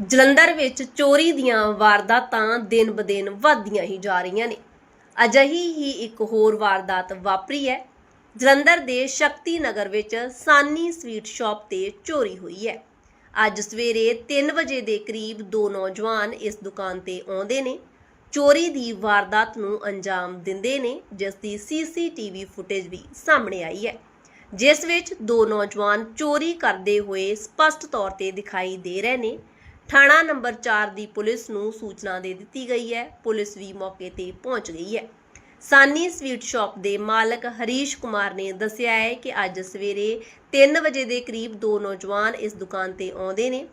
ਜਲੰਧਰ ਵਿੱਚ ਚੋਰੀ ਦੀਆਂ ਵਾਰਦਾਤਾਂ ਦਿਨ-ਬਦਿਨ ਵਧਦੀਆਂ ਹੀ ਜਾ ਰਹੀਆਂ ਨੇ। ਅਜਿਹੀ ਹੀ ਇੱਕ ਹੋਰ ਵਾਰਦਾਤ ਵਾਪਰੀ ਹੈ। ਜਲੰਧਰ ਦੇ ਸ਼ਕਤੀ ਨਗਰ ਵਿੱਚ ਸਾਨੀ ਸਵੀਟ ਸ਼ਾਪ ਤੇ ਚੋਰੀ ਹੋਈ ਹੈ। ਅੱਜ ਸਵੇਰੇ 3 ਵਜੇ ਦੇ ਕਰੀਬ ਦੋ ਨੌਜਵਾਨ ਇਸ ਦੁਕਾਨ ਤੇ ਆਉਂਦੇ ਨੇ। ਚੋਰੀ ਦੀ ਵਾਰਦਾਤ ਨੂੰ ਅੰਜਾਮ ਦਿੰਦੇ ਨੇ, ਜਿਸ ਦੀ ਸੀਸੀਟੀਵੀ ਫੁਟੇਜ ਵੀ ਸਾਹਮਣੇ ਆਈ ਹੈ। ਜਿਸ ਵਿੱਚ ਦੋ ਨੌਜਵਾਨ ਚੋਰੀ ਕਰਦੇ ਹੋਏ ਸਪਸ਼ਟ ਤੌਰ ਤੇ ਦਿਖਾਈ ਦੇ ਰਹੇ ਨੇ। ਥਾਣਾ ਨੰਬਰ 4 ਦੀ ਪੁਲਿਸ ਨੂੰ ਸੂਚਨਾ ਦੇ ਦਿੱਤੀ ਗਈ ਹੈ। ਪੁਲਿਸ ਵੀ ਮੌਕੇ ਤੇ ਪਹੁੰਚ ਗਈ ਹੈ। ਸਾਨੀ ਸਵੀਟ ਸ਼ਾਪ ਦੇ ਮਾਲਕ ਹਰੀਸ਼ ਕੁਮਾਰ ਨੇ ਦੱਸਿਆ ਹੈ ਕਿ ਅੱਜ ਸਵੇਰੇ 3 ਵਜੇ ਦੇ ਕਰੀਬ ਦੋ ਨੌਜਵਾਨ ਇਸ ਦੁਕਾਨ ਤੇ ਆਉਂਦੇ ਨੇ।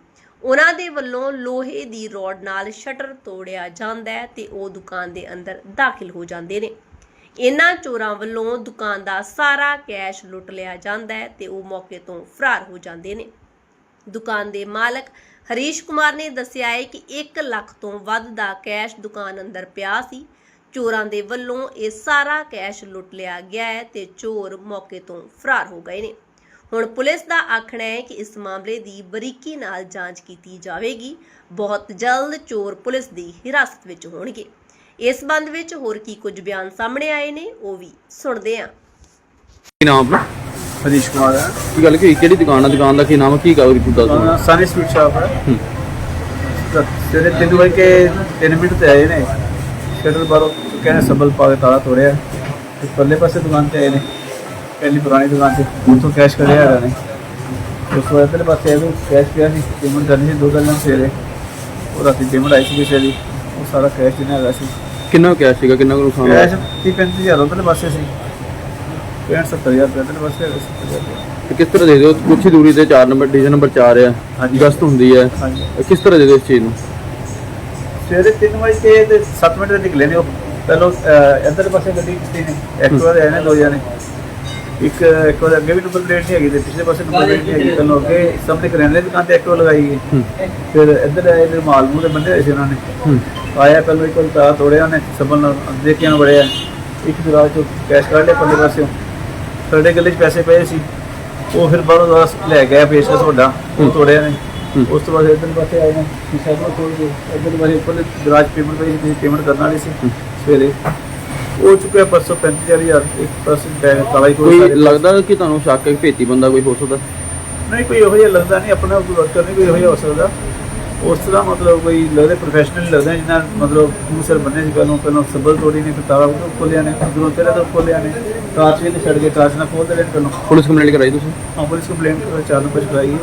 ਉਹਨਾਂ ਦੇ ਵੱਲੋਂ ਲੋਹੇ ਦੀ ਰੋਡ ਨਾਲ ਸ਼ਟਰ ਤੋੜਿਆ ਜਾਂਦਾ ਹੈ ਤੇ ਉਹ ਦੁਕਾਨ ਦੇ ਅੰਦਰ ਦਾਖਲ ਹੋ ਜਾਂਦੇ ਨੇ। ਇਹਨਾਂ ਚੋਰਾਂ ਵੱਲੋਂ ਦੁਕਾਨ ਦਾ ਸਾਰਾ ਕੈਸ਼ ਲੁੱਟ ਲਿਆ ਜਾਂਦਾ ਹੈ ਤੇ ਉਹ ਮੌਕੇ ਤੋਂ ਫਰਾਰ ਹੋ ਜਾਂਦੇ ਨੇ। ਦੁਕਾਨ ਦੇ ਮਾਲਕ ਹਰੀਸ਼ ਕੁਮਾਰ ਨੇ ਦੱਸਿਆ ਹੈ ਕਿ 1 ਲੱਖ ਤੋਂ ਵੱਧ ਦਾ ਕੈਸ਼ ਦੁਕਾਨ ਅੰਦਰ ਪਿਆ ਸੀ। ਚੋਰਾਂ ਦੇ ਵੱਲੋਂ ਇਹ ਸਾਰਾ ਕੈਸ਼ ਲੁੱਟ ਲਿਆ ਗਿਆ ਹੈ ਤੇ ਚੋਰ ਮੌਕੇ ਤੋਂ ਫਰਾਰ ਹੋ ਗਏ ਨੇ। ਹੁਣ ਪੁਲਿਸ ਦਾ ਆਖਣਾ ਹੈ ਕਿ ਇਸ ਮਾਮਲੇ ਦੀ ਬਰੀਕੀ ਨਾਲ ਜਾਂਚ ਕੀਤੀ ਜਾਵੇਗੀ। ਬਹੁਤ ਜਲਦ ਚੋਰ ਪੁਲਿਸ ਦੀ ਹਿਰਾਸਤ ਵਿੱਚ ਹੋਣਗੇ। ਇਸ ਸੰਬੰਧ ਵਿੱਚ ਹੋਰ ਕੀ ਕੁਝ ਬਿਆਨ ਸਾਹਮਣੇ ਆਏ ਨੇ, ਉਹ ਵੀ ਸੁਣਦੇ ਹਾਂ। ਕੀ ਨਾਮ ਆਪਣਾ? ਹਰੀਸ਼ ਕੁਮਾਰ ਹੈ। ਕੀ ਗੱਲ ਕੀ ਕਿਹੜੀ ਦੁਕਾਨ ਆ? ਦੁਕਾਨ ਦਾ ਕੀ ਨਾਮ ਆ? ਕੀ ਕਾਗਜ਼ ਤੂੰ? ਦੱਸ ਦਿਓ ਸਾਨੀ ਸਵੀਟ ਸ਼ਾਪ ਹੈ। ਸਵੇਰੇ ਤਿੰਨ ਵਜੇ ਕੇ 3 ਮਿੰਟ ਤੇ ਆਏ ਨੇ। ਸ਼ਟਰ ਬਾਰੋ ਕਹਿੰਦੇ ਸੱਬਲ ਪਾ ਕੇ ਤਾਲਾ ਤੋੜਿਆ। ਤੇ ਪੱਲੇ ਪਾਸੇ ਦੁਕਾਨ ਤੇ ਆਏ ਨੇ। ਪਹਿਲੀ ਪੁਰਾਣੀ ਦੁਕਾਨ ਤੇ ਉੱਥੋਂ ਕੈਸ਼ ਕਰਿਆ ਇਹਨਾਂ ਨੇ। ਉਸ ਤੋਂ ਇੱਧਰਲੇ ਪਾਸੇ ਵੀ ਕੈਸ਼ ਪਿਆ ਸੀ। ਪੇਮੈਂਟ ਕਰਨੀ ਸੀ ਦੋ ਦਿਨ ਸਵੇਰੇ। ਉਹ ਰਾਤੀ ਪੇਮੈਂਟ ਆਈ ਸੀ ਕਿਸੇ ਦੀ। ਉਹ ਸਾਰਾ ਕੈਸ਼ ਜਿਹਨੇ ਹੈਗਾ ਸੀ। ਕਿੰਨਾ ਕੈਸ਼ ਸੀਗਾ? ਕਿੰਨਾ ਕੁ ਨੁਕਸਾਨ ਕੈਸ਼ ਹੋਇਆ 30 35 ਹਜ਼ਾਰ ਪਾਸੇ ਸੀ। 65 70 ਹਜ਼ਾਰ ਰੁਪਏ ਉਧਰਲੇ ਪਾਸੇ ਹੈਗਾ ਸੀ 70 ਹਜ਼ਾਰ ਰੁਪਏ। ਤੇ ਕਿਸ ਤਰ੍ਹਾਂ ਦੇ ਦਿਓ? ਕੁਛ ਹੀ ਦੂਰੀ ਤੇ 4 ਨੰਬਰ ਡਿਵੀਜ਼ਨ ਨੰਬਰ 4 ਆ ਹਾਂਜੀ। ਗਸਤ ਹੁੰਦੀ ਹੈ ਹਾਂਜੀ। ਇਹ ਕਿਸ ਤਰ੍ਹਾਂ ਦੇ ਦਿਓ ਇਸ ਚੀਜ਼ ਨੂੰ? ਸਵੇਰੇ 3 ਵਜੇ ਤੇ ਤੇ 7 ਮਿੰਟ ਦੇ ਨਿਕਲੇ ਨੇ ਉਹ। ਪਹਿਲੋਂ ਅਹ, ਇੱਧਰਲੇ ਪਾਸੇ ਗੱਡੀ ਕੀਤੀ ਨੇ। ਐਕਟਿਵਾ ਦੇ ਆਏ ਨੇ ਦੋ ਜਣੇ। ਇੱਕ ਐਕਟਿਵਾ ਦੇ ਅੱਗੇ ਵੀ ਨੰਬਰ ਪਲੇਟ ਨਹੀਂ ਹੈਗੀ ਤੇ ਪਿਛਲੇ ਪਾਸੇ ਨੰਬਰ ਪਲੇਟ ਨਹੀਂ ਹੈਗੀ। ਪਹਿਲੋਂ ਅੱਗੇ ਸਾਹਮਣੇ ਕਰਿਆਨੇ ਦੀ ਦੁਕਾਨ ਤੇ ਐਕਟਿਵਾ ਲਗਾਈ ਗਈ। ਹੂੰ। ਫਿਰ ਇੱਧਰ ਆਏ ਨੇ ਮਾਲ ਮੂੰਹ ਦੇ ਬੰਦੇ ਹੋਏ ਸੀ ਉਹਨਾਂ ਨੇ। ਆਇਆ ਪਹਿਲੋਂ ਇੱਕ ਵਾਰ ਤਾਰ ਤੋੜਿਆ ਉਹਨੇ। ਨਾਲ ਦੇਖਿਆ ਬੜਿਆ ਇੱਕ ਦਰਾਜ ਚੋਂ ਕੈਸ਼ ਕੱਢ ਲਿਆ ਪੱਲੇ ਪਾਸਿਓਂ। ਸਾਡੇ ਗੱਲੇ 'ਚ ਪੈਸੇ ਪਏ ਸੀ। ਉਹ ਫਿਰ ਬਾਹਰੋਂ ਦਸ ਲੈ ਗਿਆ ਪੇਸ਼ਕਸ ਵੱਡਾ ਉਹ ਤੋੜਿਆ ਨੇ। ਉਸ ਤੋਂ ਬਾਅਦ ਇੱਧਰ ਪਾਸੇ ਆਏ ਨੇ ਨੂੰ ਖੋਲ ਕੇ ਇੱਧਰ ਪਾਸੇ ਉੱਪਰ ਦਰਾਜ ਪੇਮੈਂਟ ਪਈ ਸੀ ਪੇਮੈਂਟ ਕਰਨ ਵਾਲੀ ਸੀ ਸਵੇਰੇ। ਉਹ ਚੁੱਕਿਆ ਪਰਸੋਂ 35000 ਇੱਕ ਪਰਸਨ ਹੀ ਕੋਲ ਕੋਈ ਲੱਗਦਾ ਕਿ ਤੁਹਾਨੂੰ ਸ਼ੱਕ ਹੈ ਕਿ ਭੇਤੀ ਬੰਦਾ ਕੋਈ ਹੋ ਸਕਦਾ? ਨਹੀਂ ਕੋਈ ਇਹੋ ਜਿਹਾ ਲੱਗਦਾ ਨਹੀਂ ਆਪਣਾ ਵਰਕਰ ਨਹੀਂ ਕੋਈ ਇਹੋ ਜਿਹਾ ਹੋ ਸਕਦਾ। ਉਸ ਤਰ੍ਹਾਂ ਮਤਲਬ ਕੋਈ ਲੱਗਦਾ ਪ੍ਰੋਫੈਸ਼ਨਲ ਲੱਗਦਾ ਜਿੰਨਾ ਮਤਲਬ ਮੂੰਹ ਸਿਰ ਬੰਨੇ ਸੀ ਪਹਿਲਾਂ ਪਹਿਲਾਂ ਸੱਬਲ ਤੋੜੀ ਨੇ ਫਿਰ ਉਹ ਖੋਲਿਆ ਨੇ ਉਧਰੋਂ ਤੇਰੇ ਤੋਂ ਖੋਲਿਆ ਨੇ। ਕਾਚ ਵੀ ਤੇ ਛੱਡ ਕੇ ਕਾਚ ਨਾਲ ਖੋਲਦੇ ਰਹੇ ਪਹਿਲਾਂ ਪੁਲਿਸ ਕੰਪਲੇਂਟ ਕਰਾਈ ਤੁਸੀਂ? ਹਾਂ ਪੁਲਿਸ ਕੰਪਲੇਂਟ ਚਾਰ ਨੰਬਰ ਚੁਕਾਈ ਹੈ।